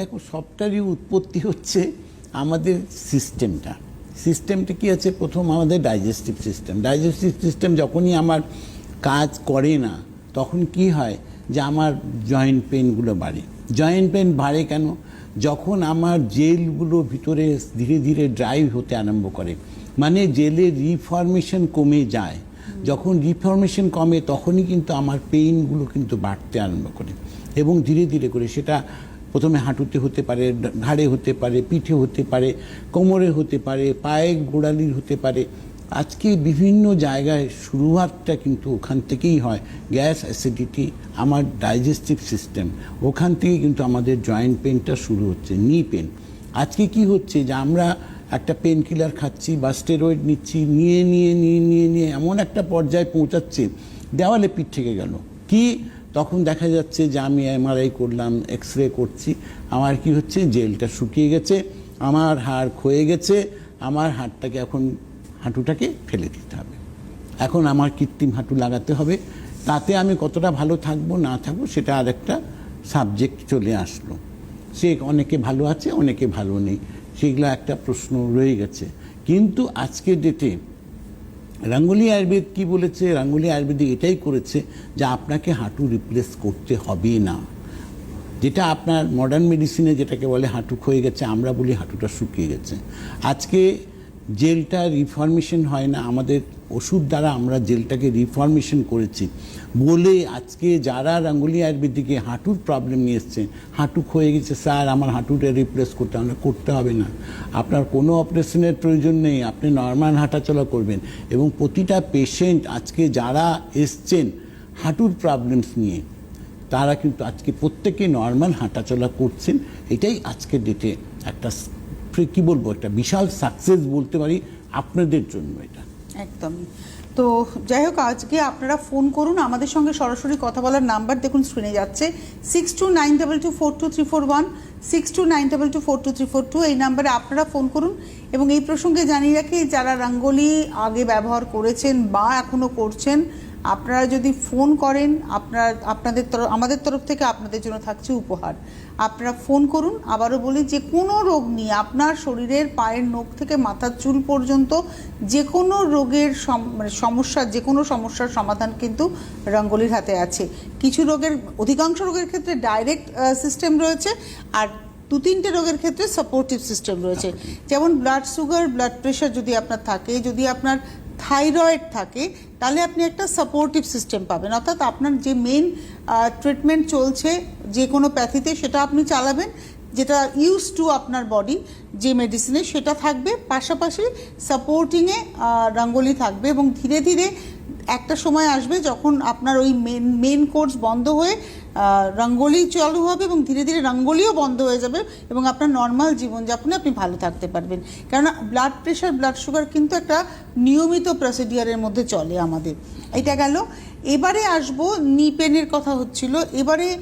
দেখো, সবটারই উৎপত্তি হচ্ছে আমাদের সিস্টেমটা। সিস্টেমটা কি আছে? প্রথম আমাদের ডাইজেস্টিভ সিস্টেম। ডাইজেস্টিভ সিস্টেম যখনই আমার কাজ করে না, তখন কি হয় যে আমার জয়েন্ট পেনগুলো বাড়ে। জয়েন্ট পেন বাড়ে কেন? যখন আমার জেলগুলো ভিতরে ধীরে ধীরে ড্রাইভ হতে আরম্ভ করে মানে জেলের রিফরমেশন কমে যায়। যখন রিফরমেশন কমে, তখনই কিন্তু আমার পেইনগুলো কিন্তু বাড়তে আরম্ভ করে এবং ধীরে ধীরে করে সেটা প্রথমে হাঁটুতে হতে পারে, ঘাড়ে হতে পারে, পিঠে হতে পারে, কোমরে হতে পারে, পায়ে গোড়ালির হতে পারে। আজকে বিভিন্ন জায়গায় শুরুয়াতটা কিন্তু ওখান থেকেই হয়। গ্যাস অ্যাসিডিটি, আমার ডাইজেস্টিভ সিস্টেম, ওখান থেকে কিন্তু আমাদের জয়েন্ট পেনটা শুরু হচ্ছে, নি পেন। আজকে কি হচ্ছে যে আমরা একটা পেন কিলার খাচ্ছি বা স্টেরয়েড নিচ্ছি, নিয়ে নিয়ে নিয়ে নিয়ে নিয়ে এমন একটা পর্যায়ে পৌঁছাচ্ছে, দেওয়ালে পিঠ থেকে গেল। কি তখন দেখা যাচ্ছে যে আমি এমআরআই করলাম এক্স রে করছি। আমার কি হচ্ছে? জেলটা শুকিয়ে গেছে, আমার হাড় ক্ষয়ে গেছে, আমার হাড়টাকে এখন হাঁটুটাকে ফেলে দিতে হবে। এখন আমার কৃত্রিম হাঁটু লাগাতে হবে। তাতে আমি কতটা ভালো থাকব, না থাকব, সেটা আর একটা সাবজেক্ট চলে আসলো। সে অনেকে ভালো আছে, অনেকে ভালো নেই। সেগুলো একটা প্রশ্ন রয়ে গেছে। কিন্তু আজকের ডেটে রাঙ্গুলি আয়ুর্বেদ কি বলেছে? রাঙ্গুলি আয়ুর্বেদ এটাই করেছে যে আপনাকে হাঁটু রিপ্লেস করতে হবে না। যেটা আপনার মডার্ন মেডিসিনে যেটাকে বলে হাঁটু ক্ষয়ে গেছে, আমরা বলি হাঁটুটা শুকিয়ে গেছে। আজকে জেলটা রিফরমেশন হয় না, আমাদের ওষুধ দ্বারা আমরা জেলটাকে রিফরমেশন করেছি। বলে আজকে যারা রাঙ্গুলি আয়ুর্বেদিকে হাঁটুর প্রবলেম নিয়ে এসছে, হাঁটু ক্ষয়ে গেছে, স্যার, আমার হাঁটুটা রিপ্লেস করতে আমরা করতে হবে না। আপনার কোনো অপারেশনের প্রয়োজন নেই, আপনি নর্মাল হাঁটাচলা করবেন। এবং প্রতিটা পেশেন্ট আজকে যারা এসছেন হাঁটুর প্রবলেমস নিয়ে, তারা কিন্তু আজকে প্রত্যেকে নর্মাল হাঁটাচলা করছেন। এটাই আজকের ডেটে একটা কি বলব, একটা বিশাল সাকসেস বলতে পারি আপনাদের জন্য এটা। একদমই তো যাই হোক, আজকে আপনারা ফোন করুন, আমাদের সঙ্গে সরাসরি কথা বলার নাম্বার দেখুন স্ক্রিনে যাচ্ছে। Six two nine double two four two three four one six two nine double two four two three four two এই নাম্বারে আপনারা ফোন করুন এবং এই প্রসঙ্গে জানিয়ে রাখি, যারা রঙ্গোলি আগে ব্যবহার করেছেন বা এখনও করছেন আপনারা যদি ফোন করেন, আপনার, আপনাদের তরফ আমাদের তরফ থেকে আপনাদের জন্য থাকছে উপহার। আপনারা ফোন করুন, আবারও বলি যে কোনো রোগ নিয়ে আপনার শরীরের পায়ের নখ থেকে মাথার চুল পর্যন্ত যে কোনো রোগের মানে সমস্যা, যে কোনো সমস্যার সমাধান কিন্তু রঙ্গলির হাতে আছে। কিছু রোগের, অধিকাংশ রোগের ক্ষেত্রে ডাইরেক্ট সিস্টেম রয়েছে আর দু তিনটে রোগের ক্ষেত্রে সাপোর্টিভ সিস্টেম রয়েছে। যেমন ব্লাড সুগার ব্লাড প্রেশার যদি আপনার থাকে, যদি আপনার থাইরয়েড থাকে, তাহলে আপনি একটা সাপোর্টিভ সিস্টেম পাবেন। অর্থাৎ আপনার যে মেন ট্রিটমেন্ট চলছে যে কোনো প্যাথিতে, সেটা আপনি চালাবেন, যেটা ইউজ টু আপনার বডি যে মেডিসিনে সেটা থাকবে। পাশাপাশি সাপোর্টিংয়ে রঙ্গোলি থাকবে এবং ধীরে ধীরে একটা সময় আসবে যখন আপনার ওই মেন মেন কোর্স বন্ধ হয়ে রঙ্গোলি চালু হবে এবং ধীরে ধীরে রঙ্গোলিও বন্ধ হয়ে যাবে এবং আপনার নর্মাল জীবনযাপনে আপনি ভালো থাকতে পারবেন। কেননা ব্লাড প্রেশার ব্লাড সুগার কিন্তু একটা নিয়মিত প্রসিডিয়ারের মধ্যে চলে আমাদের। এটা গেল। এবারে আসব নি পেনের কথা হচ্ছিল। এবারে